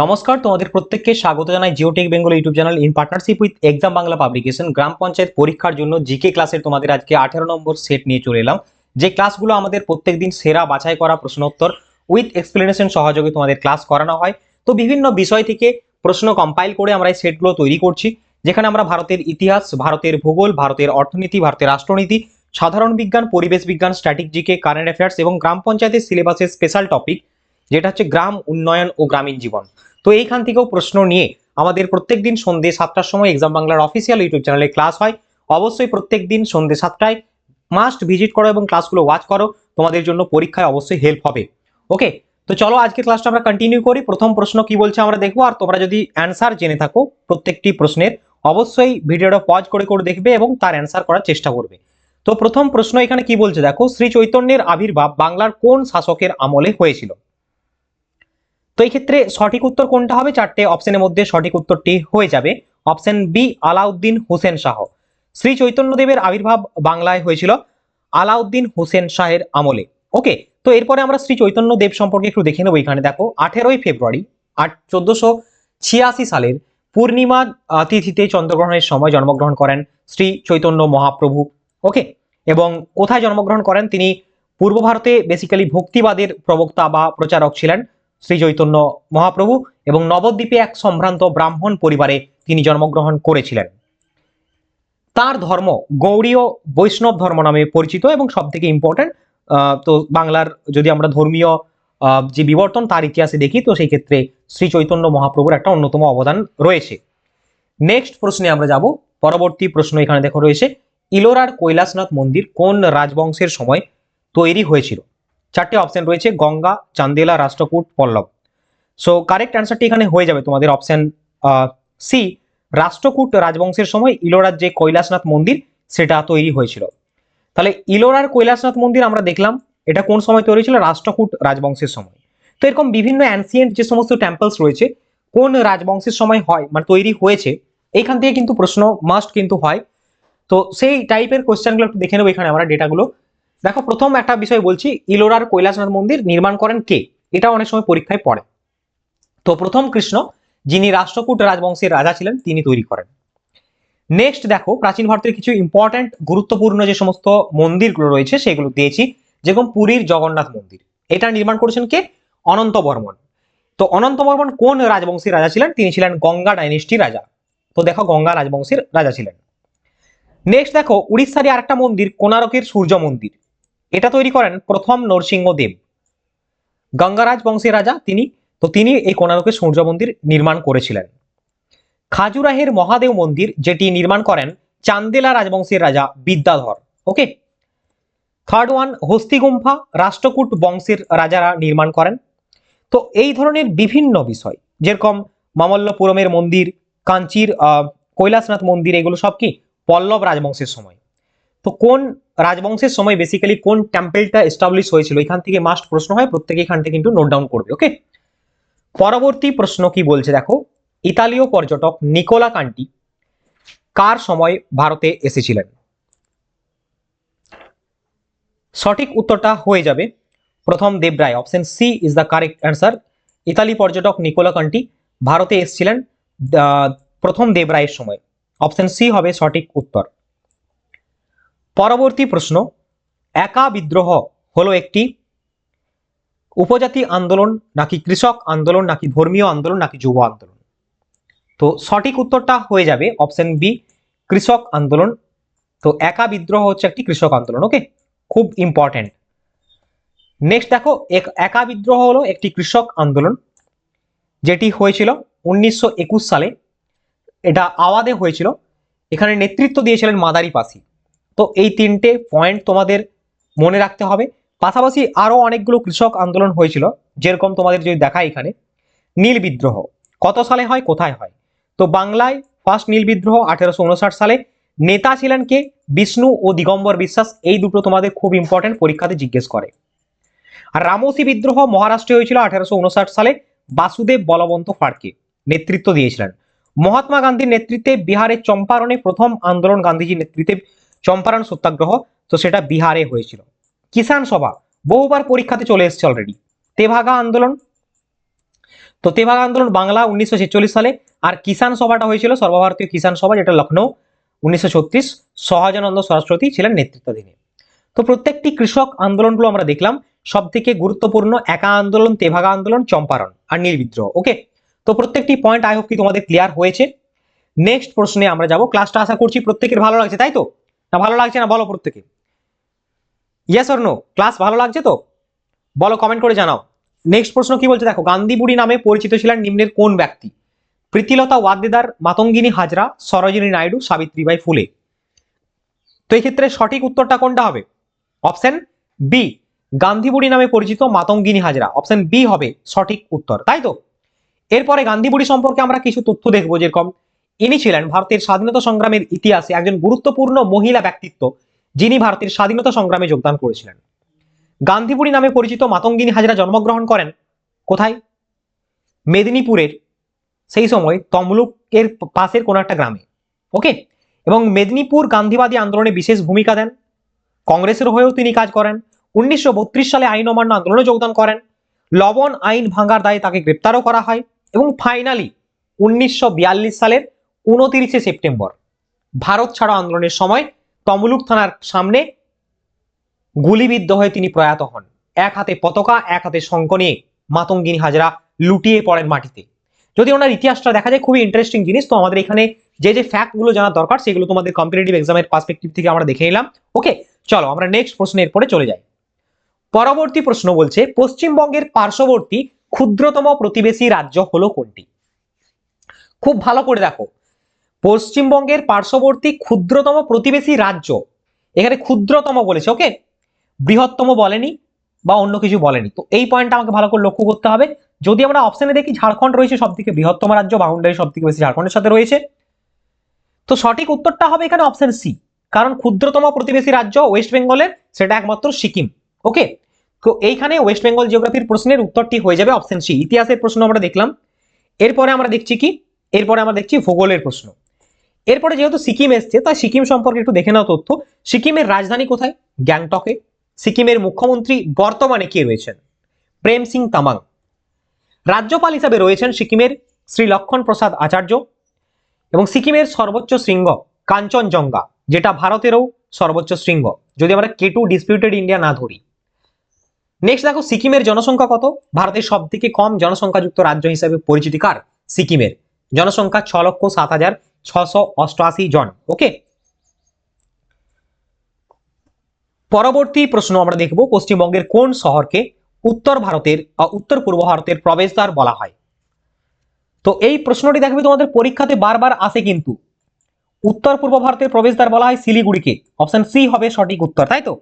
নমস্কার, তোমাদের প্রত্যেককে স্বাগত জানাই Geotech Bengal YouTube channel in partnership with exam Bangla publication গ্রাম পঞ্চায়েত পরীক্ষার জন্য জিকে ক্লাসের তোমাদের আজকে আঠেরো নম্বর সেট নিয়ে চলে এলাম। যে ক্লাসগুলো আমাদের প্রত্যেকদিন সেরা বাছাই করা প্রশ্নোত্তর উইথ এক্সপ্লেনেশন সহযোগে তোমাদের ক্লাস করানো হয়। তো বিভিন্ন বিষয় থেকে প্রশ্ন কম্পাইল করে আমরা এই সেটগুলো তৈরি করছি, যেখানে আমরা ভারতের ইতিহাস, ভারতের ভূগোল, ভারতের অর্থনীতি, ভারতের রাষ্ট্রনীতি, সাধারণ বিজ্ঞান, পরিবেশ বিজ্ঞান স্ট্যাটিক জিকে কারেন্ট অ্যাফেয়ার্স এবং গ্রাম পঞ্চায়েতের সিলেবাসের স্পেশাল টপিক যেটা হচ্ছে গ্রাম উন্নয়ন ও গ্রামীণ জীবন। তো এইখান থেকেও প্রশ্ন নিয়ে আমাদের প্রত্যেক দিন সন্ধ্যে সাতটার সময় এক্সাম বাংলার অফিসিয়াল ইউটিউব চ্যানেলে ক্লাস হয়। অবশ্যই প্রত্যেক দিন সন্ধ্যে সাতটায় মাস্ট ভিজিট করো এবং ক্লাসগুলো ওয়াচ করো। তোমাদের জন্য পরীক্ষায় অবশ্যই হেল্প হবে। ওকে তো চলো আজকে ক্লাসটা আমরা কন্টিনিউ করি। প্রথম প্রশ্ন কি বলছে আমরা দেখব। আর তোমরা যদি অ্যান্সার জেনে থাকো প্রত্যেকটি প্রশ্নের, অবশ্যই ভিডিওটা পজ করে করে দেখবে এবং তার অ্যান্সার করার চেষ্টা করবে। তো প্রথম প্রশ্ন এখানে কি বলছে? দেখো, শ্রী চৈতন্যের আবির্ভাব বাংলার কোন শাসকের আমলে হয়েছিল? তো এই ক্ষেত্রে সঠিক উত্তর কোনটা হবে? চারটে অপশনের মধ্যে সঠিক উত্তরটি হয়ে যাবে। Option B Alauddin Hussain Shah. Shri চৈতন্যদেবের আবির্ভাব বাংলায় হয়েছিল আলাউদ্দিন হোসেন শাহের আমলে। ওকে তো এরপরে আমরা শ্রী চৈতন্য দেব সম্পর্কে একটু দেখে নেব এখানে। দেখো, আঠেরোই ফেব্রুয়ারি আট, চোদ্দশো ছিয়াশি সালের পূর্ণিমা তিথিতে চন্দ্রগ্রহণের সময় জন্মগ্রহণ করেন শ্রী চৈতন্য মহাপ্রভু। ওকে এবং কোথায় জন্মগ্রহণ করেন? তিনি পূর্ব ভারতে বেসিক্যালি ভক্তিবাদের প্রবক্তা বা প্রচারক ছিলেন। শ্রী চৈতন্য মহাপ্রভু এবং নবদ্বীপে এক সম্ভ্রান্ত ব্রাহ্মণ পরিবারে তিনি জন্মগ্রহণ করেছিলেন। তার ধর্ম গৌড়ীয় বৈষ্ণব ধর্ম নামে পরিচিত এবং সব থেকে ইম্পর্টেন্ট তো বাংলার যদি আমরা ধর্মীয় যে বিবর্তন তার ইতিহাসে দেখি, তো সেই ক্ষেত্রে শ্রী চৈতন্য মহাপ্রভুর একটা অন্যতম অবদান রয়েছে। নেক্সট প্রশ্নে আমরা যাব। পরবর্তী প্রশ্ন এখানে দেখো রয়েছে, ইলোরার কৈলাসনাথ মন্দির কোন রাজবংশের সময় তৈরি হয়েছিল? চারটে অপশন রয়েছে, গঙ্গা, চান্দেলা, রাষ্ট্রকূট, পল্লব। সো কারেক্ট অ্যান্সারটি এখানে হয়ে যাবে তোমাদের অপশন সি রাষ্ট্রকূট রাজবংশের সময় ইলোরার যে কৈলাসনাথ মন্দির, সেটা তৈরি হয়েছিল। তাহলে ইলোরার কৈলাসনাথ মন্দির আমরা দেখলাম, এটা কোন সময় তৈরি ছিল রাষ্ট্রকূট রাজবংশের সময়। তো এরকম বিভিন্ন অ্যানসিয়েন্ট যে সমস্ত টেম্পলস রয়েছে, কোন রাজবংশের সময় হয় মানে তৈরি হয়েছে, এইখান থেকে কিন্তু প্রশ্ন মাস্ট কিন্তু হয়। তো সেই টাইপের কোয়েশ্চেনগুলো একটু দেখে নেব এখানে আমরা ডেটাগুলো দেখো, প্রথম একটা বিষয় বলছি, ইলোরার কৈলাসনাথ মন্দির নির্মাণ করেন কে? এটা অনেক সময় পরীক্ষায় পড়ে। তো প্রথম কৃষ্ণ, যিনি রাষ্ট্রকূট রাজবংশের রাজা ছিলেন, তিনি তৈরি করেন। নেক্সট দেখো, প্রাচীন ভারতের কিছু ইম্পর্ট্যান্ট গুরুত্বপূর্ণ যে সমস্ত মন্দিরগুলো রয়েছে, সেগুলো দিয়েছি, যেরকম পুরীর জগন্নাথ মন্দির। এটা নির্মাণ করেছেন কে? অনন্ত বর্মন। তো অনন্ত বর্মন কোন রাজবংশের রাজা ছিলেন? তিনি ছিলেন গঙ্গা ডাইনেস্টির রাজা। তো দেখো, গঙ্গা রাজবংশের রাজা ছিলেন। নেক্সট দেখো উড়িষ্যারই আরেকটা মন্দির কোনারকের সূর্য মন্দির। এটা তৈরি করেন প্রথম নরসিংহদেব গঙ্গারাজ বংশের রাজা তিনি, তো তিনি এই কোনারকের সূর্য মন্দির নির্মাণ করেছিলেন। খাজুরাহের মহাদেব মন্দির যেটি নির্মাণ করেন চান্দেলা রাজবংশের রাজা Vidyadhar, okay? Third one Hastigumpha Rashtrakuta বংশের রাজারা নির্মাণ করেন। তো এই ধরনের বিভিন্ন বিষয়, যেরকম মামল্লপুরমের মন্দির, কাঞ্চির কৈলাসনাথ মন্দির, এগুলো সব কি? পল্লব রাজবংশের সময়। তো কোন রাজবংশের সময় বেসিক্যালি কোন টেম্পেলটা এস্টাবলিশ হয়েছিল? এখান থেকে মাস্ট প্রশ্ন হয়, প্রত্যেকে এখান থেকে কিন্তু নোট ডাউন করবে ওকে পরবর্তী প্রশ্ন কি বলছে দেখো? ইতালীয় পর্যটক নিকোলা কান্টি কার সময় ভারতে এসেছিলেন? সঠিক উত্তরটা হয়ে যাবে। প্রথম Devaraya option C is the correct answer Italy পর্যটক নিকোলা কান্টি ভারতে এসেছিলেন প্রথম দেবরায়ের সময়। অপশন সি হবে সঠিক উত্তর। পরবর্তী প্রশ্ন, একা বিদ্রোহ হলো একটি উপজাতি আন্দোলন নাকি কৃষক আন্দোলন, নাকি ধর্মীয় আন্দোলন, নাকি যুব আন্দোলন? তো সঠিক উত্তরটা হয়ে যাবে অপশন বি কৃষক আন্দোলন। তো একা বিদ্রোহ হচ্ছে একটি কৃষক আন্দোলন ওকে খুব ইম্পর্টেন্ট নেক্সট দেখো, এক- বিদ্রোহ হলো একটি কৃষক আন্দোলন, যেটি হয়েছিল উনিশশো একুশ সালে। এটা আওয়াদে হয়েছিল। এখানে নেতৃত্ব দিয়েছিলেন মাদারি পাসি তো এই তিনটে পয়েন্ট তোমাদের মনে রাখতে হবে। পাশাপাশি আরও অনেকগুলো কৃষক আন্দোলন হয়েছিল, যেরকম তোমাদের যদি দেখা এখানে, নীল বিদ্রোহ। কত সালে হয়, কোথায় হয়? তো বাংলায় ফার্স্ট নীল বিদ্রোহ আঠেরোশো উনষাট সালে। নেতা ছিলেন কে? বিষ্ণু ও দিগম্বর বিশ্বাস, এই দুটো তোমাদের খুব ইম্পর্টেন্ট পরীক্ষাতে জিজ্ঞেস করে। আর রামসি বিদ্রোহ মহারাষ্ট্রে হয়েছিল আঠারোশো সালে, বাসুদেব বলবন্ত ফাড়কে নেতৃত্ব দিয়েছিলেন। মহাত্মা গান্ধীর নেতৃত্বে বিহারের চম্পারণে প্রথম আন্দোলন গান্ধীজির নেতৃত্বে চম্পারণ সত্যাগ্রহ, তো সেটা বিহারে হয়েছিল। কিষাণ সভা, বহুবার পরীক্ষাতে চলে এসেছে অলরেডি তেভাগা আন্দোলন, তো তেভাগা আন্দোলন বাংলা উনিশশো ছেচল্লিশ সালে, আর কিষাণ সভাটা হয়েছিল সর্বভারতীয় কিষাণ সভা, যেটা লখনৌ, উনিশশো ছত্রিশ, সহজানন্দ সরস্বতী ছিলেন নেতৃত্বাধীনে। তো প্রত্যেকটি কৃষক আন্দোলনগুলো আমরা দেখলাম সব থেকে গুরুত্বপূর্ণ একা আন্দোলন, তেভাগা আন্দোলন, চম্পারণ আর নির্বিদ্রোহ ওকে তো প্রত্যেকটি পয়েন্ট আই হোপ কি তোমাদের ক্লিয়ার হয়েছে? নেক্সট প্রশ্নে আমরা যাব ক্লাসটা আশা করছি প্রত্যেকের ভালো লাগছে, তাই তো? না ভালো লাগছে না? বলো প্রত্যেকে। ইয়েস অর নো ক্লাস ভালো লাগছে তো? বলো কমেন্ট করে জানাও। নেক্সট প্রশ্ন কি বলছে? দেখো গান্ধী বুড়ি নামে পরিচিত ছিলেন নিম্নের কোন ব্যক্তি? প্রীতিলতা ওয়াদ্দেদার, মাতঙ্গিনী হাজরা, সরোজিনী নাইডু, সাবিত্রীবাই ফুলে। তো এই ক্ষেত্রে সঠিক উত্তরটা কোনটা হবে? অপশন বি গান্ধী বুড়ি নামে পরিচিত মাতঙ্গিনী হাজরা। অপশন বি হবে সঠিক উত্তর, তাই তো? এরপরে গান্ধী বুড়ি সম্পর্কে আমরা কিছু তথ্য দেখব যেরকম ইনি ছিলেন ভারতের স্বাধীনতা সংগ্রামের ইতিহাসে একজন গুরুত্বপূর্ণ মহিলা ব্যক্তিত্ব, যিনি ভারতের স্বাধীনতা সংগ্রামে যোগদান করেছিলেন। গান্ধীপুরী নামে পরিচিত মাতঙ্গিনী হাজরা জন্মগ্রহণ করেন। কোথায়? মেদিনীপুরের সেই সময় তমলুকের পাশের কোনো একটা গ্রামে। ওকে? এবং মেদিনীপুর গান্ধীবাদী আন্দোলনে বিশেষ ভূমিকা দেন। কংগ্রেসের হয়েও তিনি কাজ করেন। উনিশশো বত্রিশ সালে আইন অমান্য আন্দোলনে যোগদান করেন। লবণ আইন ভাঙার দায়ে তাকে গ্রেপ্তারও করা হয়। এবং ফাইনালি উনিশশো বিয়াল্লিশ সালের উনতিরিশে সেপ্টেম্বর। ভারত ছাড়ো আন্দোলনের সময় তমলুক থানার সামনে গুলিবিদ্ধ হয়ে তিনি প্রয়াত হন। এক হাতে পতাকা, এক হাতে শঙ্খ নিয়ে মাতঙ্গিনী হাজরা লুটিয়ে পড়েন মাটিতে। যদি ওনার ইতিহাসটা দেখা যায়, খুবই ইন্টারেস্টিং জিনিস। তো আমাদের এখানে যে যে ফ্যাক্টগুলো জানার দরকার, সেগুলো তোমাদের কম্পিটিটিভ এক্সামের পার্সপেক্টিভ থেকে আমরা দেখে নিলাম। ওকে চলো আমরা নেক্সট প্রশ্নের পরে চলে যাই। পরবর্তী প্রশ্ন বলছে, পশ্চিমবঙ্গের পার্শ্ববর্তী ক্ষুদ্রতম প্রতিবেশী রাজ্য হলো কোনটি? খুব ভালো করে দেখো। পশ্চিমবঙ্গের পার্শ্ববর্তী ক্ষুদ্রতম প্রতিবেশী রাজ্য। এখানে ক্ষুদ্রতম বলেছে ওকে বৃহত্তম বলেনি বা অন্য কিছু বলেনি। তো এই পয়েন্টটা আমাকে ভালো করে লক্ষ্য করতে হবে। যদি আমরা অপশানে দেখি, ঝাড়খণ্ড রয়েছে সব থেকে বৃহত্তম রাজ্য, বাউন্ডারি সব থেকে বেশি ঝাড়খণ্ডের সাথে রয়েছে। তো সঠিক উত্তরটা হবে এখানে অপশন সি কারণ ক্ষুদ্রতম প্রতিবেশী রাজ্য ওয়েস্ট বেঙ্গলের সেটা একমাত্র সিকিম ওকে তো এইখানে ওয়েস্ট বেঙ্গল জিওগ্রাফির প্রশ্নের উত্তরটি হয়ে যাবে অপশন সি ইতিহাসের প্রশ্ন আমরা দেখলাম। এরপরে আমরা দেখছি কি? এরপরে আমরা দেখছি ভূগোলের প্রশ্ন। এরপরে যেহেতু সিকিম এসছে, তাই সিকিম সম্পর্কে একটু দেখে নাও তথ্য। সিকিমের রাজধানী কোথায়? গ্যাংটকে। সিকিমের মুখ্যমন্ত্রী বর্তমানে কে রয়েছেন? প্রেম সিং তামাং। রাজ্যপাল হিসাবে রয়েছেন সিকিমের শ্রী লক্ষণ প্রসাদ আচার্য এবং সিকিমের সর্বোচ্চ শৃঙ্গ কাঞ্চনজঙ্ঘা, যেটা ভারতেরও সর্বোচ্চ শৃঙ্গ, যদি আমরা কেটু ডিসপিউটেড ইন্ডিয়া না ধরি। নেক্সট দেখো, সিকিমের জনসংখ্যা কত? ভারতের সব থেকে কম জনসংখ্যাযুক্ত রাজ্য হিসাবে পরিচিতি কার? সিকিমের। জনসংখ্যা ছ লক্ষ সাত হাজার ছশো অষ্টআশি জন ওকে পরবর্তী প্রশ্ন আমরা দেখব পশ্চিমবঙ্গের কোন শহরকে উত্তর ভারতের উত্তর পূর্ব ভারতের প্রবেশদ্বার বলা হয়? তো এই প্রশ্নটি দেখবে তোমাদের পরীক্ষাতে বারবার আসে কিন্তু। উত্তর পূর্ব ভারতের প্রবেশদ্বার বলা হয় শিলিগুড়িকে অপশন সি হবে সঠিক উত্তর, তাই তো?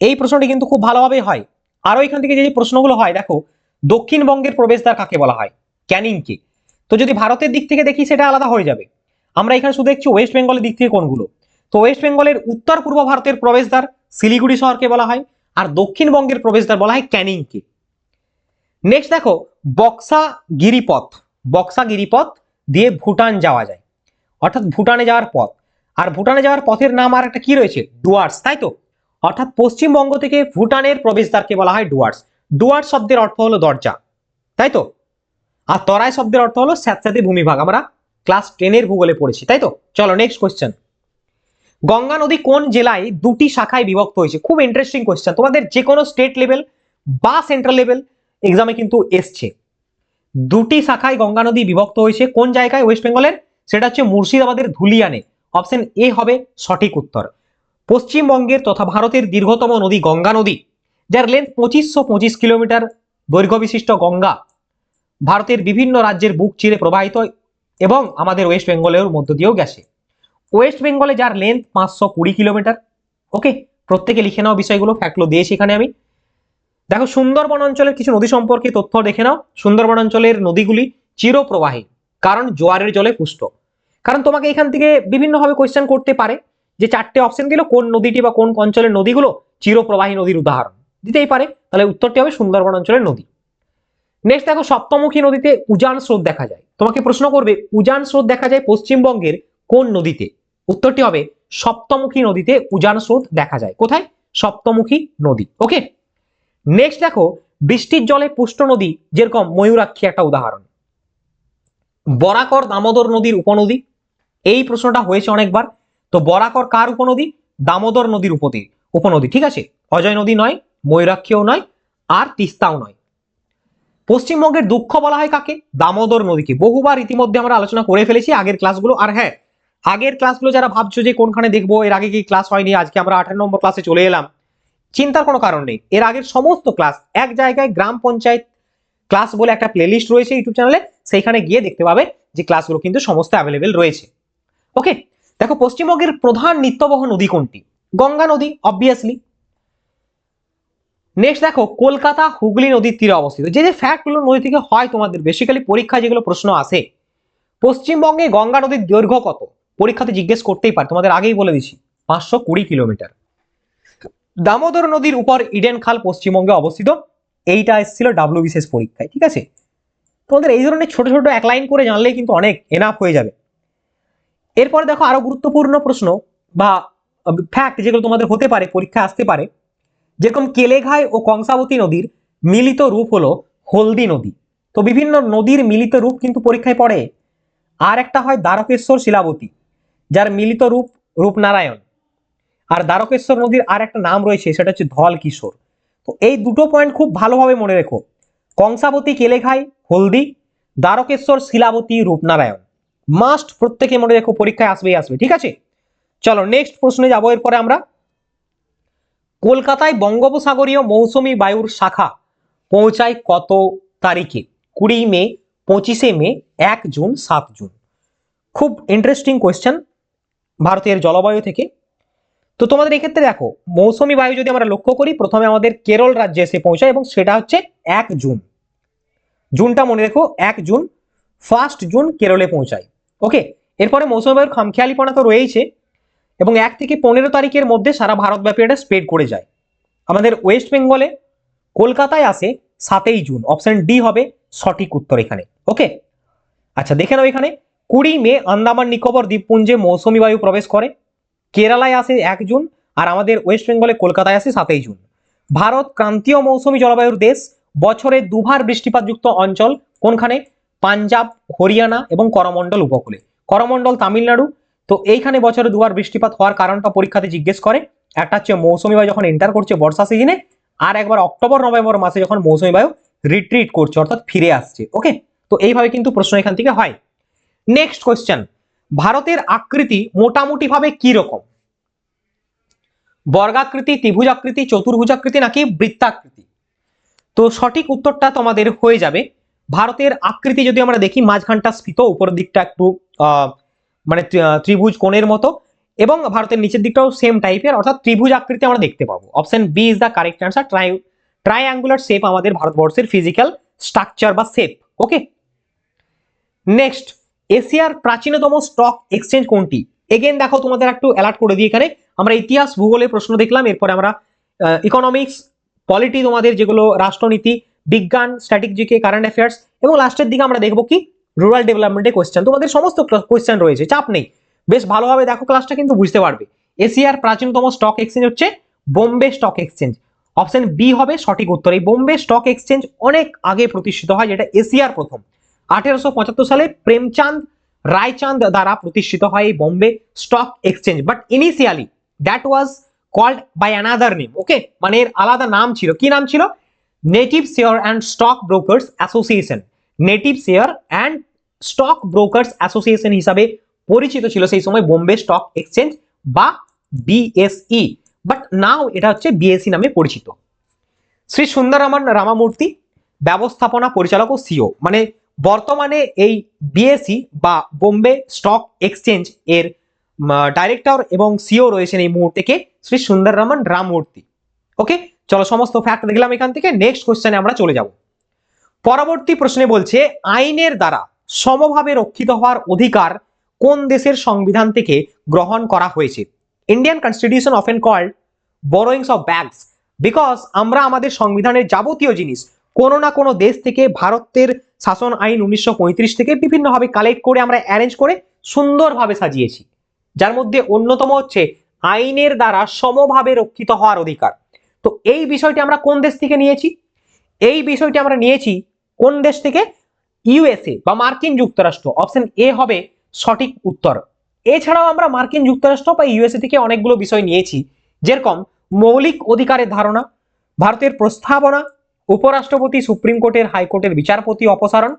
এই প্রশ্নটি কিন্তু খুব ভালোভাবে হয়। আরও এখান থেকে যে প্রশ্নগুলো হয়, দেখো, দক্ষিণবঙ্গের প্রবেশদ্বার কাকে বলা হয়? ক্যানিংকে। তো যদি ভারতের দিক থেকে দেখি, সেটা আলাদা হয়ে যাবে। আমরা এখানে শুধু দেখছি ওয়েস্ট বেঙ্গলের দিক থেকে কোনগুলো তো ওয়েস্ট বেঙ্গলের উত্তর পূর্ব ভারতের প্রবেশদ্বার শিলিগুড়ি শহরকে বলা হয়, আর দক্ষিণবঙ্গের প্রবেশদ্বার বলা হয় ক্যানিংকে। নেক্সট দেখো, বক্সা গিরিপথ বক্সা গিরিপথ দিয়ে ভুটান যাওয়া যায়। অর্থাৎ ভুটানে যাওয়ার পথ। আর ভুটানে যাওয়ার পথের নাম আর একটা কি রয়েছে? ডুয়ার্স, তাই তো? অর্থাৎ পশ্চিমবঙ্গ থেকে ভুটানের প্রবেশদ্বারকে বলা হয় ডুয়ার্স। ডুয়ার্স শব্দের অর্থ হলো দরজা, তাই তো? আর তরাই শব্দের অর্থ হলো স্যাঁতস্যাঁতে ভূমিভাগ। আমরা ক্লাস টেনের ভূগোলে পড়েছি, তাই তো? চলো নেক্সট কোয়েশ্চেন গঙ্গা নদী কোন জেলায় দুটি শাখায় বিভক্ত হয়েছে? খুব ইন্টারেস্টিং কোয়েশ্চেন তোমাদের যে কোনো স্টেট লেভেল বা সেন্ট্রাল লেভেল এক্সামে কিন্তু এসছে। দুটি শাখায় গঙ্গা নদী বিভক্ত হয়েছে, কোন জায়গায়? ওয়েস্ট বেঙ্গলের সেটা হচ্ছে মুর্শিদাবাদের ধুলিয়ানে। অপশন এ হবে সঠিক উত্তর। পশ্চিমবঙ্গের তথা ভারতের দীর্ঘতম নদী গঙ্গা নদী, যার লেন্থ পঁচিশশো পঁচিশ কিলোমিটার, দৈর্ঘ্য বিশিষ্ট গঙ্গা, ভারতের বিভিন্ন রাজ্যের বুক চিরে প্রবাহিত এবং আমাদের ওয়েস্ট বেঙ্গলের মধ্য দিয়েও গেছে। ওয়েস্ট বেঙ্গলে যার লেন্থ পাঁচশো কুড়ি কিলোমিটার ওকে প্রত্যেকে লিখে নাও বিষয়গুলো ফ্যাক্টগুলো দিয়েছি এখানে আমি। দেখো, সুন্দরবন অঞ্চলের কিছু নদী সম্পর্কে তথ্য দেখে নাও। সুন্দরবন অঞ্চলের নদীগুলি চিরপ্রবাহী, কারণ জোয়ারের জলে পুষ্ট। কারণ তোমাকে এখান থেকে বিভিন্নভাবে কোয়েশ্চেন করতে পারে যে চারটে অপশন দিল কোন নদীটি বা কোন অঞ্চলের নদীগুলো চিরপ্রবাহী নদীর উদাহরণ। দিতেই পারে, তাহলে উত্তরটি হবে সুন্দরবন অঞ্চলের নদী। নেক্সট দেখো, সপ্তমুখী নদীতে উজান স্রোত দেখা যায়। তোমাকে প্রশ্ন করবে, উজান স্রোত দেখা যায় পশ্চিমবঙ্গের কোন নদীতে? উত্তরটি হবে, সপ্তমুখী নদীতে উজান স্রোত দেখা যায়। কোথায়? সপ্তমুখী নদী। ওকে নেক্সট দেখো, বৃষ্টির জলে পুষ্ট নদী, যেরকম ময়ূরাক্ষী একটা উদাহরণ। বরাকর দামোদর নদীর উপনদী, এই প্রশ্নটা হয়েছে অনেকবার। তো বরাকর কার উপনদী? দামোদর নদীর উপনদী উপনদী, ঠিক আছে? অজয় নদী নয়, ময়ূরাক্ষীও নয়, আর তিস্তাও নয়। পশ্চিমবঙ্গের দুঃখ বলা হয় কাকে? দামোদর নদীকে। বহুবার ইতিমধ্যে আমরা আলোচনা করে ফেলেছি আগের ক্লাসগুলো। আর হ্যাঁ আগের ক্লাসগুলো যারা ভাবছ যে কোনখানে দেখব, এর আগে কি ক্লাস হয়নি, আজকে আমরা আঠারো নম্বর ক্লাসে চলে এলাম, চিন্তার কোনো কারণ নেই। এর আগের সমস্ত ক্লাস এক জায়গায় গ্রাম পঞ্চায়েত ক্লাস বলে একটা প্লেলিস্ট রয়েছে ইউটিউব চ্যানেলে, সেইখানে গিয়ে দেখতে পাবে যে ক্লাসগুলো কিন্তু সমস্ত অ্যাভেলেবেল রয়েছে। ওকে দেখো, পশ্চিমবঙ্গের প্রধান নিত্যবহ নদী কোনটি? গঙ্গা নদী অবভিয়াসলি নেক্সট দেখো, কলকাতা, হুগলি নদীর তীরে অবস্থিত। যে যে ফ্যাক্টগুলো নদী থেকে হয় তোমাদের বেসিক্যালি পরীক্ষায় যেগুলো প্রশ্ন আসে, পশ্চিমবঙ্গে গঙ্গা নদীর দৈর্ঘ্য কত? পরীক্ষাতে জিজ্ঞেস করতেই পারে, তোমাদের আগেই বলে দিচ্ছি, পাঁচশো কুড়ি কিলোমিটার। দামোদর নদীর উপর ইডেন খাল পশ্চিমবঙ্গে অবস্থিত, এইটা এসেছিল ডাব্লিউ বিশেষ পরীক্ষায়, ঠিক আছে? তোমাদের এই ধরনের ছোট ছোট এক লাইন করে জানলেই কিন্তু অনেক এনাফ হয়ে যাবে। এরপরে দেখো আরও গুরুত্বপূর্ণ প্রশ্ন বা ফ্যাক্ট যেগুলো তোমাদের হতে পারে, পরীক্ষায় আসতে পারে যেরকম কেলেঘাই ও কংসাবতী নদীর মিলিত রূপ হলো হলদি নদী। তো বিভিন্ন নদীর মিলিত রূপ কিন্তু পরীক্ষায় পড়ে। আর একটা হয় দ্বারকেশ্বর শিলাবতী, যার মিলিত রূপ রূপনারায়ণ। আর দ্বারকেশ্বর নদীর আর একটা নাম রয়েছে, সেটা হচ্ছে ধল কিশোর তো এই দুটো পয়েন্ট খুব ভালোভাবে মনে রেখো। কংসাবতী, কেলেঘাই, হলদি, দ্বারকেশ্বর, শিলাবতী, রূপনারায়ণ। মাস্ট প্রত্যেকে মনে রেখো, পরীক্ষায় আসবেই আসবে, ঠিক আছে? চলো নেক্সট প্রশ্নে যাব, এরপরে আমরা কলকাতায় বঙ্গোপসাগরীয় মৌসুমি বায়ুর শাখা পৌঁছায় কত তারিখে? কুড়ি মে, পঁচিশে মে, এক জুন, সাত জুন। খুব ইন্টারেস্টিং কোয়েশ্চেন ভারতের জলবায়ু থেকে। তো তোমাদের এক্ষেত্রে দেখো, মৌসুমি বায়ু যদি আমরা লক্ষ্য করি, প্রথমে আমাদের কেরল রাজ্যে এসে পৌঁছায় এবং সেটা হচ্ছে এক জুন। জুনটা মনে রেখো, এক জুন ফার্স্ট জুন কেরলে পৌঁছায়। ওকে এরপরে মৌসুমী বায়ুর খামখেয়ালিপনা তো রয়েইছে। এবং এক থেকে পনেরো তারিখের মধ্যে সারা ভারতব্যাপী এটা স্প্রেড করে যায়। আমাদের ওয়েস্ট বেঙ্গলে কলকাতায় আসে সাতই জুন অপশন ডি হবে সঠিক উত্তর এখানে ওকে আচ্ছা দেখে নাও এখানে, কুড়ি মে আন্দামান নিকোবর দ্বীপপুঞ্জে মৌসুমী বায়ু প্রবেশ করে, কেরালায় আসে এক জুন, আর আমাদের ওয়েস্ট বেঙ্গলে কলকাতায় আসে সাতই জুন। ভারত ক্রান্তীয় মৌসুমী জলবায়ুর দেশ, বছরে দুবার বৃষ্টিপাতযুক্ত অঞ্চল, কোনখানে? পাঞ্জাব, হরিয়ানা এবং করমণ্ডল উপকূলে। করমণ্ডল তামিলনাড়ু তো এইখানে বছরে দুবার বৃষ্টিপাত হওয়ার কারণটা পরীক্ষাতে জিজ্ঞেস করে। একটা হচ্ছে মৌসুমী বায়ু যখন এন্টার করছে বর্ষা সিজনে আর একবার অক্টোবর নভেম্বর মাসে যখন মৌসুমী বায়ু রিট্রিট করছে অর্থাৎ ফিরে আসছে ওকে তো এইভাবে কিন্তু প্রশ্ন এখান থেকে হয়। নেক্সট কোয়েশ্চেন ভারতের আকৃতি মোটামুটি ভাবে কি রকম বর্গাকৃতি ত্রিভুজাকৃতি চতুর্ভুজাকৃতি নাকি বৃত্তাকৃতি? তো সঠিক উত্তরটা তোমাদের হয়ে যাবে। ভারতের আকৃতি যদি আমরা দেখি মাঝখানটা স্ফীত উপরের দিকটা একটু আহ, মানে ত্রিভুজ কোণের মতো এবং ভারতের নিচের দিকটাও সেম টাইপের অর্থাৎ ত্রিভুজ আকৃতি আমরা দেখতে পাবো। Option B is the correct answer try triangular shape আমাদের ভারতবর্ষের ফিজিক্যাল স্ট্রাকচার বা শেপ ওকে নেক্সট এশিয়ার প্রাচীনতম স্টক এক্সচেঞ্জ কোনটি? এগেন দেখো, তোমাদের একটু অ্যালার্ট করে দিই এখানে। আমরা ইতিহাস, ভূগোলের প্রশ্ন দেখলাম, এরপরে আমরা ইকোনমিক্স পলিটি তোমাদের যেগুলো, রাষ্ট্রনীতি, বিজ্ঞান স্ট্র্যাটেজিকে কারেন্ট অ্যাফেয়ার্স এবং লাস্টের দিকে আমরা দেখব কি? রুরাল ডেভেলপমেন্টের কোয়েশ্চেন তোমাদের সমস্ত কোয়েশ্চেন রয়েছে, চাপ নেই। বেশ ভালোভাবে দেখো ক্লাসটা কিন্তু বুঝতে পারবে। এশিয়ার প্রাচীনতম স্টক এক্সচেঞ্জ হচ্ছে Bombay stock exchange option B হবে সঠিক উত্তর। এই বোম্বে স্টক এক্সচেঞ্জ অনেক আগে প্রতিষ্ঠিত হয়, যেটা এশিয়ার প্রথম। আঠেরোশো পঁচাত্তর সালে প্রেমচাঁদ, রায়চাঁদ দ্বারা প্রতিষ্ঠিত হয় এই Bombay stock exchange but initially that was called by another name okay মানে এর আলাদা নাম ছিল। কি নাম ছিল? Native share and stock brokers association native share and stock brokers association হিসাবে পরিচিত ছিল সেই সময় বোম্বে স্টক এক্সচেঞ্জ বা বিএসই বাট নাও এটা হচ্ছে বিএসই নামে পরিচিত। শ্রী সুন্দররামন রামামূর্তি, ব্যবস্থাপনা পরিচালক ও সিও মানে বর্তমানে এই বিএসই বা বোম্বে স্টক এক্সচেঞ্জ এর ডাইরেক্টর এবং সিও রয়েছেন এই মুহূর্তে কে? শ্রী সুন্দররামন রামমূর্তি। ওকে চলো সমস্ত ফ্যাক্ট দেখলাম এখান থেকে নেক্সট কোশ্চেনে আমরা চলে যাব। পরবর্তী প্রশ্নে বলছে, আইনের দ্বারা সমভাবে রক্ষিত হওয়ার অধিকার কোন দেশের সংবিধান থেকে গ্রহণ করা হয়েছে? Indian constitution often called borrowings of bags because আমরা আমাদের সংবিধানের যাবতীয় জিনিস কোনো না কোনো দেশ থেকে ভারতের শাসন আইন উনিশশো পঁয়ত্রিশ থেকে বিভিন্নভাবে কালেক্ট করে আমরা অ্যারেঞ্জ করে সুন্দরভাবে সাজিয়েছি। যার মধ্যে অন্যতম হচ্ছে আইনের দ্বারা সমভাবে রক্ষিত হওয়ার অধিকার। তো এই বিষয়টি আমরা কোন দেশ থেকে নিয়েছি? এই বিষয়টি আমরা নিয়েছি কোন দেশ থেকে? ইউএসএ বা মার্কিন যুক্তরাষ্ট্র। অপশন এ হবে সঠিক উত্তর। এছাড়াও আমরা মার্কিন যুক্তরাষ্ট্র বা ইউএসএ থেকে অনেকগুলো বিষয় নিয়েছি। যেরকম মৌলিক অধিকারের ধারণা, ভারতের প্রস্তাবনা, উপরাষ্ট্রপতি, সুপ্রিম কোর্টের, হাইকোর্টের বিচারপতি অপসারণ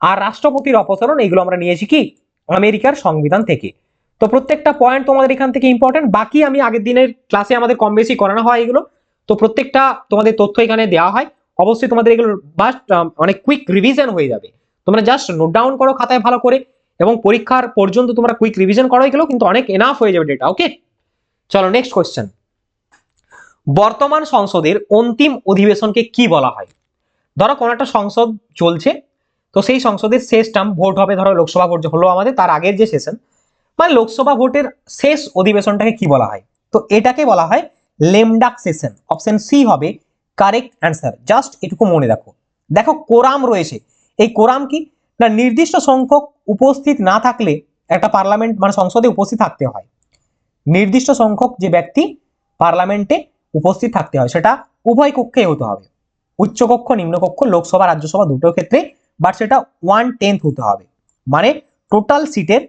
আর রাষ্ট্রপতির অপসারণ। এগুলো আমরা নিয়েছি কি? আমেরিকার সংবিধান থেকে। তো প্রত্যেকটা পয়েন্ট তোমাদের এখান থেকে ইম্পর্টেন্ট বাকি আমি আগের দিনের ক্লাসে আমাদের কম বেশি করানো হয় এগুলো। তো প্রত্যেকটা তোমাদের তথ্য এখানে দেওয়া হয়। অবশ্যই তোমাদের এগুলো বাস্ট অনেক কুইক রিভিশন হয়ে যাবে। তোমরা জাস্ট নোট ডাউন করো খাতায় ভালো করে এবং পরীক্ষার পর্যন্ত তোমরা কুইক রিভিশন করো এগুলো, কিন্তু অনেক এনাফ হয়ে যাবে ডেটা ওকে চলো নেক্সট কোয়েশ্চেন বর্তমান সংসদের অন্তিম অধিবেশনকে কি বলা হয়? ধরো কোন একটা সংসদ চলছে, তো সেই সংসদের শেষ টার্ম ভোট হবে, ধরো লোকসভা ভোট হলো আমাদের, তার আগের যে সেশন মানে লোকসভা ভোটের শেষ অধিবেশনটাকে কি বলা হয়? তো এটাকে বলা হয় lame duck session option C হবে কারেক্ট অ্যান্সার জাস্ট এটুকু মনে রাখো। দেখো, কোরাম রয়েছে। এই কোরাম কি? না, নির্দিষ্ট সংখ্যক উপস্থিত না থাকলে একটা পার্লামেন্ট মানে সংসদে উপস্থিত থাকতে হয়। নির্দিষ্ট সংখ্যক যে ব্যক্তি পার্লামেন্টে উপস্থিত থাকতে হয়, সেটা উভয় কক্ষে হতে হবে। উচ্চকক্ষ, নিম্নকক্ষ, লোকসভা, রাজ্যসভা দুটো ক্ষেত্রে বাট সেটা ওয়ান টেন্থ হতে হবে। মানে টোটাল সিটের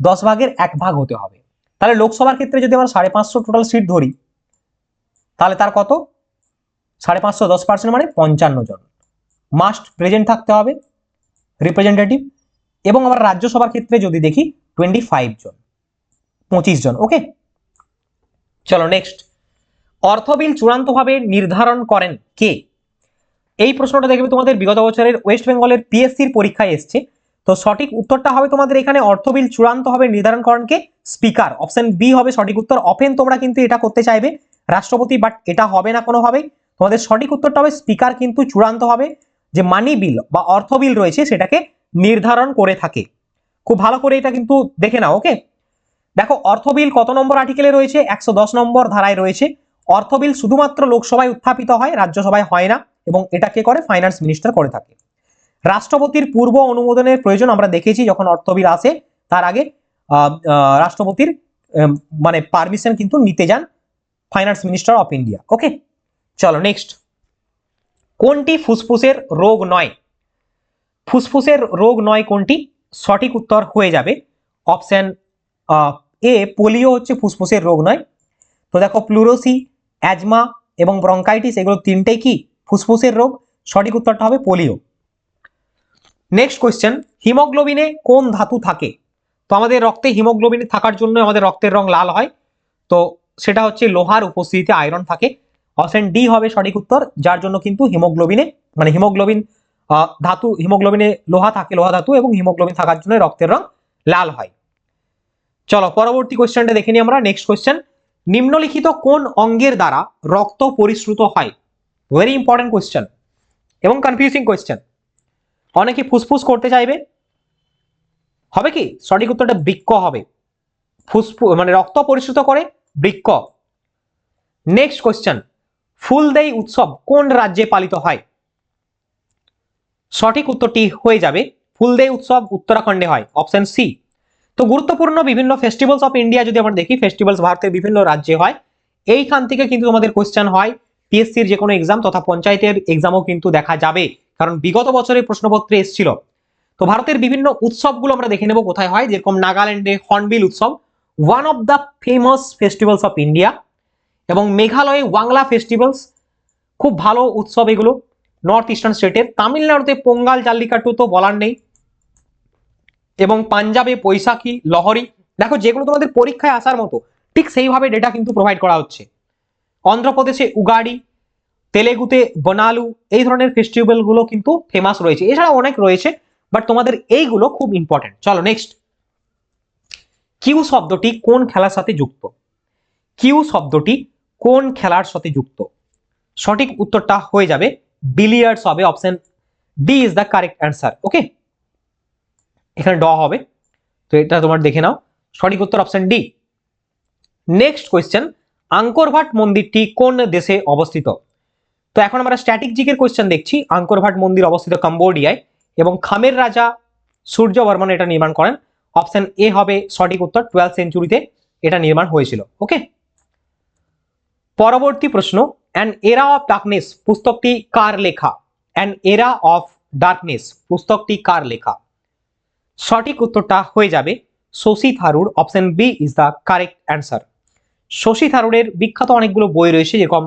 দশ ভাগের এক ভাগ হতে হবে। তাহলে লোকসভার ক্ষেত্রে যদি আমরা সাড়ে পাঁচশো টোটাল সিট ধরি, তাহলে তার কত? সাড়ে পাঁচশো, দশ পার্সেন্ট মানে পঞ্চান্ন জন। মাস্ট প্রেজেন্ট থাকতে হবে রিপ্রেজেন্টেটিভ এবং আমার রাজ্যসভার ক্ষেত্রে যদি দেখি টোয়েন্টি ফাইভ জন, পঁচিশ জন ওকে চলো নেক্সট অর্থ বিল চূড়ান্তভাবে নির্ধারণ করেন কে? এই প্রশ্নটা দেখবে তোমাদের বিগত বছরের ওয়েস্ট বেঙ্গলের পিএসসির পরীক্ষায় এসছে। তো সঠিক উত্তরটা হবে তোমাদের এখানে অর্থ বিল চূড়ান্ত চূড়ান্তভাবে নির্ধারণ করেন কে? স্পিকার অপশন বি হবে সঠিক উত্তর। অফেন তোমরা কিন্তু এটা করতে চাইবে, রাষ্ট্রপতি বাট এটা হবে না কোনোভাবেই। তোমাদের সঠিক উত্তরটা হবে স্পিকার কিন্তু চূড়ান্ত হবে। যে মানি বিল বা অর্থ বিল রয়েছে সেটাকে নির্ধারণ করে থাকে। খুব ভালো করে এটা কিন্তু দেখে নাও ওকে দেখো, অর্থ বিল কত নম্বর আর্টিকেলে রয়েছে? একশো দশ নম্বর ধারায় রয়েছে। অর্থ বিল শুধুমাত্র লোকসভায় উত্থাপিত হয়, রাজ্যসভায় হয় না এবং এটা কে করে? ফাইন্যান্স মিনিস্টার করে থাকে। রাষ্ট্রপতির পূর্ব অনুমোদনের প্রয়োজন আমরা দেখেছি যখন অর্থ বিল আসে, তার আগে রাষ্ট্রপতির মানে পারমিশন কিন্তু নিতে যান finance minister of India okay চলো নেক্সট কোনটি ফুসফুসের রোগ নয়? ফুসফুসের রোগ নয় কোনটি? সঠিক উত্তর হয়ে যাবে। অপশন এ পোলিও হচ্ছে ফুসফুসের রোগ নয়। তো দেখো প্লুরোসি অ্যাজমা এবং ব্রঙ্কাইটিস এগুলো তিনটেই কি? ফুসফুসের রোগ। সঠিক উত্তরটা হবে পোলিও নেক্সট কোয়েশ্চেন হিমোগ্লোবিনে কোন ধাতু থাকে? তো আমাদের রক্তে হিমোগ্লোবিন থাকার জন্য আমাদের রক্তের রং লাল হয়। তো সেটা হচ্ছে লোহার উপস্থিতিতে আয়রন থাকে। অপশন ডি হবে সঠিক উত্তর, যার জন্য কিন্তু হিমোগ্লোবিনে মানে হিমোগ্লোবিন ধাতু, হিমোগ্লোবিনে লোহা থাকে, লোহা ধাতু এবং হিমোগ্লোবিন থাকার জন্য রক্তের রং লাল হয়। চলো, পরবর্তী কোয়েশ্চেনটা দেখে নিই আমরা। নেক্সট কোয়েশ্চেন নিম্নলিখিত কোন অঙ্গের দ্বারা রক্ত পরিশ্রুত হয়? ভেরি ইম্পর্টেন্ট কোয়েশ্চেন এবং কনফিউজিং কোয়েশ্চেন অনেকে ফুসফুস করতে চাইবে। হবে কি? সঠিক উত্তরটা বৃক্ক হবে। ফুসফু মানে রক্ত পরিশ্রুত করে বৃক্ক। নেক্সট কোয়েশ্চেন ফুলদেই উৎসব কোন রাজ্যে পালিত হয়? সঠিক উত্তরটি হয়ে যাবে, ফুলদেই উৎসব উত্তরাখণ্ডে হয় অপশন সি তো গুরুত্বপূর্ণ বিভিন্ন ফেস্টিভ্যালস অফ ইন্ডিয়া যদি আমরা দেখি ফেস্টিভ্যালস ভারতের বিভিন্ন রাজ্যে হয়, এইখান থেকে কিন্তু তোমাদের কোয়েশ্চেন হয় পিএসসির যে কোনো এক্সাম তথা পঞ্চায়েতের এক্সামও কিন্তু দেখা যাবে, কারণ বিগত বছরের প্রশ্নপত্রে এসেছিল। তো ভারতের বিভিন্ন উৎসবগুলো আমরা দেখে নেব কোথায় হয়, যেরকম নাগাল্যান্ডে হর্নবিল উৎসব one of the famous festivals of India এবং মেঘালয়ে ওয়াংলা ফেস্টিভ্যালস খুব ভালো উৎসব এগুলো নর্থ ইস্টার্ন স্টেটের তামিলনাড়ুতে পোঙ্গাল জাল্লিকাট্টু তো বলার নেই। এবং পাঞ্জাবে বৈশাখী, লহরি, দেখো যেগুলো তোমাদের পরীক্ষায় আসার মতো, ঠিক সেইভাবে ডেটা কিন্তু প্রোভাইড করা হচ্ছে। অন্ধ্রপ্রদেশে উগাড়ি, তেলেগুতে বনালু, এই ধরনের ফেস্টিভ্যালগুলো কিন্তু ফেমাস রয়েছে। এছাড়া অনেক রয়েছে বাট তোমাদের এইগুলো খুব ইম্পর্টেন্ট চলো নেক্সট কিউ শব্দটি কোন খেলার সাথে যুক্ত? কিউ শব্দটি কোন খেলার সাথে যুক্ত? সঠিক উত্তরটা হয়ে যাবে বিলিয়ার্ডস হবে option D is the correct answer okay এখানে ড হবে, তো এটা তোমার দেখে নাও, সঠিক উত্তর option D next question Angkor Wat মন্দিরটি কোন দেশে অবস্থিত? তো এখন আমরা স্ট্যাটিক জিকের কোয়েশ্চেন দেখছি, আঙ্করভাট মন্দির অবস্থিত কম্বোডিয়ায় এবং খামের রাজা সূর্য বর্মন এটা নির্মাণ করেন। অপশন এ হবে সঠিক উত্তর টুয়েলভ সেঞ্চুরিতে এটা নির্মাণ হয়েছিল ওকে পরবর্তী প্রশ্ন অ্যান এরা অফ ডার্কনেস পুস্তকটি কার লেখা? অ্যান এরা অফ ডার্কনেস পুস্তকটি কার লেখা? সঠিক উত্তরটা হয়ে যাবে Shashi Tharoor option B is the correct answer Shashi থারুরের বিখ্যাত অনেকগুলো বই রয়েছে, যেরকম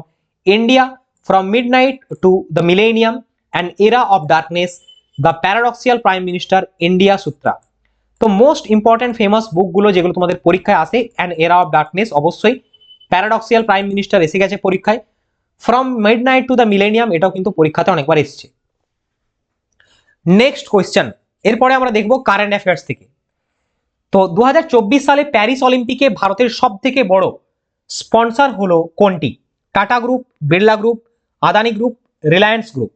India from midnight to the millennium and era of darkness the paradoxical prime minister India Sutra তো মোস্ট ইম্পর্ট্যান্ট ফেমাস বুকগুলো যেগুলো তোমাদের পরীক্ষায় আসে অ্যান্ড এরা অফ ডার্কনেস অবশ্যই প্যারাডক্সিয়াল প্রাইম মিনিস্টার এসে গেছে পরীক্ষায়। From midnight to the millennium এটাও কিন্তু পরীক্ষাতে অনেকবার এসছে। নেক্সট কোয়েশ্চেন এরপরে আমরা দেখব কারেন্ট অ্যাফেয়ার্স থেকে। তো দু সালে প্যারিস অলিম্পিকে ভারতের সব থেকে বড় স্পন্সর হলো কোনটি? Tata group Birla group Adani group Reliance group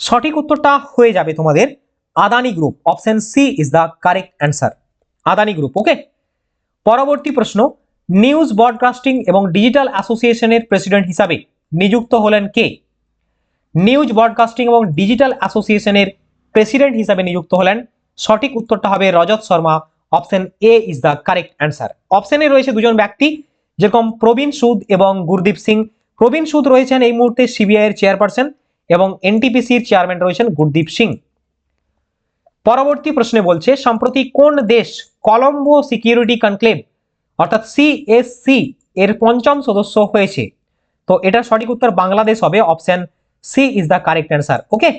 সঠিক উত্তরটা হয়ে যাবে তোমাদের Adani group option C is the correct answer Adani group okay পরবর্তী প্রশ্ন নিউজ ব্রডকাস্টিং এবং ডিজিটাল অ্যাসোসিয়েশনের প্রেসিডেন্ট হিসাবে নিযুক্ত হলেন কে? নিউজ ব্রডকাস্টিং এবং ডিজিটাল অ্যাসোসিয়েশনের প্রেসিডেন্ট হিসাবে নিযুক্ত হলেন। সঠিক উত্তরটা হবে Rajat Sharma. Option A is the correct answer অপশনে রয়েছে দুজন ব্যক্তি, যেরকম প্রবীণ সুদ এবং গুরদীপ সিং। প্রবীণ সুদ রয়েছেন এই মুহূর্তে সিবিআই এর চেয়ারপারসন এবং এনটিপিসির চেয়ারম্যান রয়েছেন গুরদীপ সিং। পরবর্তী প্রশ্নে বলছে, সম্প্রতি কোন দেশ কলম্বো সিকিউরিটি কনক্লেভ অর্থাৎ সিএসসি এর পঞ্চম সদস্য হয়েছে। তো এটার সঠিক উত্তর বাংলাদেশ হবে option C is the correct answer okay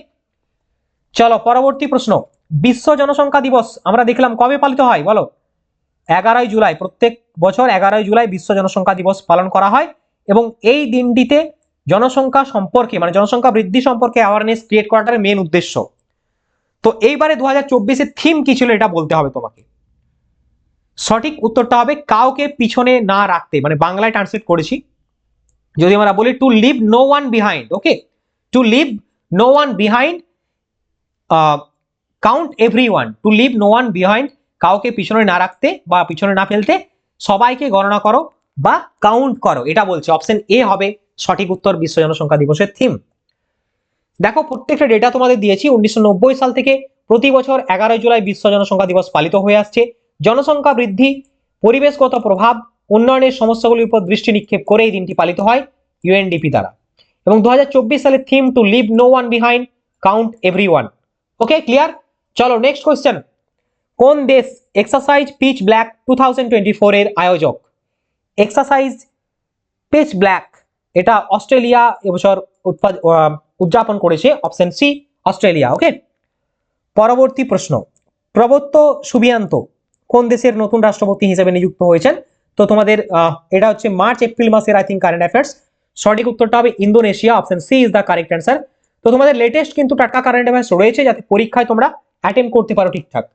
চলো, পরবর্তী প্রশ্ন। বিশ্ব জনসংখ্যা দিবস আমরা দেখলাম কবে পালিত হয়, বলো? এগারোই জুলাই, প্রত্যেক বছর এগারোই জুলাই বিশ্ব জনসংখ্যা দিবস পালন করা হয় এবং এই দিনটিতে জনসংখ্যা সম্পর্কে মানে জনসংখ্যা বৃদ্ধি সম্পর্কে অ্যাওয়ারনেস ক্রিয়েট করাটার মেন উদ্দেশ্য। তো এইবারে দু হাজার থিম কি ছিল এটা বলতে হবে তোমাকে। সঠিক উত্তরটা হবে কাউকে পিছনে না রাখতে। মানে বাংলায় ট্রান্সলেট করেছি। যদি আমরা বলি to leave no one behind okay to leave no one behind count everyone to leave no one behind কাউকে পিছনে না রাখতে বা পিছনে না ফেলতে সবাইকে গণনা করো বা কাউন্ট করো। এটা বলছে। অপশন এ হবে সঠিক উত্তর বিশ্ব জনসংখ্যা দিবসের থিম দেখো, প্রত্যেকটা ডেটা তোমাদের দিয়েছি। উনিশশো নব্বই সাল থেকে প্রতি বছর এগারোই জুলাই বিশ্ব জনসংখ্যা দিবস পালিত হয়ে আসছে। জনসংখ্যা বৃদ্ধি, পরিবেশগত প্রভাব, উন্নয়নের সমস্যাগুলির উপর দৃষ্টি নিক্ষেপ করে এই দিনটি পালিত হয় ইউএনডিপি দ্বারা। এবং দু সালের theme to leave no one behind count every okay clear চলো নেক্সট কোয়েশ্চেন কোন দেশ এক্সারসাইজ পিচ ব্ল্যাক টু এর আয়োজক? এক্সারসাইজ পিচ ব্ল্যাক এটা অস্ট্রেলিয়া এবছর উদযাপন করেছে অপশন সি অস্ট্রেলিয়া। ওকে পরবর্তী প্রশ্ন। প্রবত্ত সুবিয়ান্ত কোন দেশের নতুন রাষ্ট্রপতি হিসেবে নিযুক্ত হয়েছেন? তো তোমাদের এটা হচ্ছে মার্চ, এপ্রিল মাসের আই থিঙ্ক কারেন্ট অ্যাফেয়ার্স সঠিক উত্তরটা হবে Indonesia option C is the correct answer তো তোমাদের লেটেস্ট কিন্তু টাটকা কারেন্ট অ্যাফেয়ার্স রয়েছে, যাতে পরীক্ষায় তোমরা অ্যাটেম্প করতে পারো ঠিকঠাক।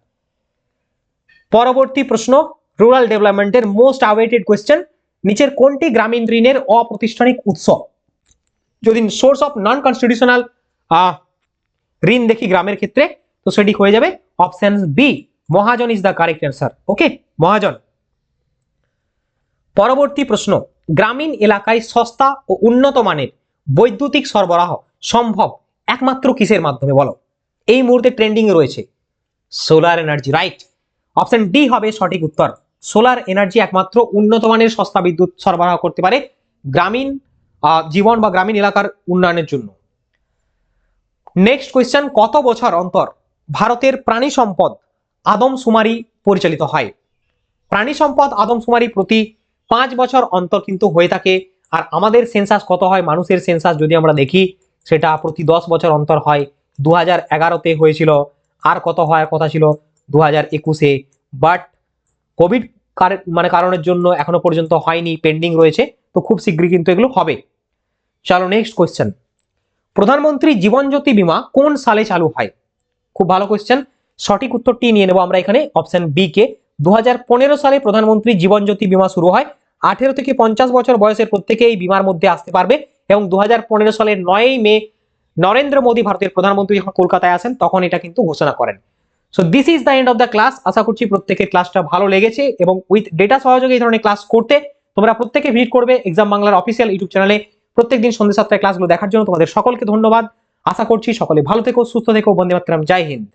পরবর্তী প্রশ্ন রুরাল ডেভেলপমেন্টের মোস্ট আওয়েটেড কোয়েশ্চেন নিচের কোনটি গ্রামীণ ঋণের অপ্রতিষ্ঠানিক উৎস? যদি সোর্স অফ নন কনস্টিটিউশনাল ঋণ দেখি গ্রামের ক্ষেত্রে, তো সেটি হয়ে যাবে option B Mahajan is the correct answer okay Mahajan. পরবর্তী প্রশ্ন, গ্রামীণ এলাকায় সস্তা ও উন্নত মানের বৈদ্যুতিক সরবরাহ সম্ভব একমাত্র কিসের মাধ্যমে বলো? এই মুহূর্তে ট্রেন্ডিং রয়েছে solar energy right option D হবে সঠিক উত্তর সোলার এনার্জি একমাত্র উন্নত মানের সস্তা বিদ্যুৎ সরবরাহ করতে পারে গ্রামীণ জীবন বা গ্রামীণ এলাকার উন্নয়নের জন্য। নেক্সট কোয়েশ্চেন কত বছর অন্তর ভারতের প্রাণী সম্পদ আদমশুমারি পরিচালিত হয়। প্রাণী সম্পদ আদমশুমারি প্রতি পাঁচ বছর অন্তর কিন্তু হয়ে থাকে। আর আমাদের সেন্সাস কত হয়? মানুষের সেন্সাস যদি আমরা দেখি, সেটা প্রতি দশ বছর অন্তর হয়। দু হাজার এগারোতে হয়েছিল। আর কত হওয়ার কথা ছিল? দু হাজার একুশে বাট কোভিড মানে কারণের জন্য এখনও পর্যন্ত হয়নি পেন্ডিং রয়েছে। তো খুব শীঘ্রই কিন্তু এগুলো হবে। চলো নেক্সট কোয়েশ্চেন প্রধানমন্ত্রী জীবন জ্যোতি বীমা কোন সালে চালু হয়? খুব ভালো কোয়েশ্চেন সঠিক উত্তরটি নিয়ে নেব আমরা এখানে অপশন বি কে। দু হাজার পনেরো সালে প্রধানমন্ত্রী জীবন জ্যোতি বীমা শুরু হয়। আঠেরো থেকে পঞ্চাশ বছর বয়সের প্রত্যেকে এই বীমার মধ্যে আসতে পারবে এবং দু সালের নয়ই মে নরেন্দ্র মোদী ভারতের প্রধানমন্ত্রী যখন কলকাতায় আসেন, তখন এটা কিন্তু ঘোষণা করেন। So this is the end of the class আশা করছি প্রত্যেকের ক্লাসটা ভালো লেগেছে এবং উইথ ডেটা সহযোগে এই ধরনের ক্লাস করতে তোমরা প্রত্যেকে ভিজিট করবে এক্সাম বাংলার অফিসিয়াল ইউটিউব চ্যানেলে প্রত্যেকদিন সন্ধ্যে সাতটায় ক্লাসগুলো দেখার জন্য তোমাদের সকলকে ধন্যবাদ। আশা করছি সকলে ভালো থেকো, সুস্থ থেকো, বন্দে মাতরম। জয় হিন্দ।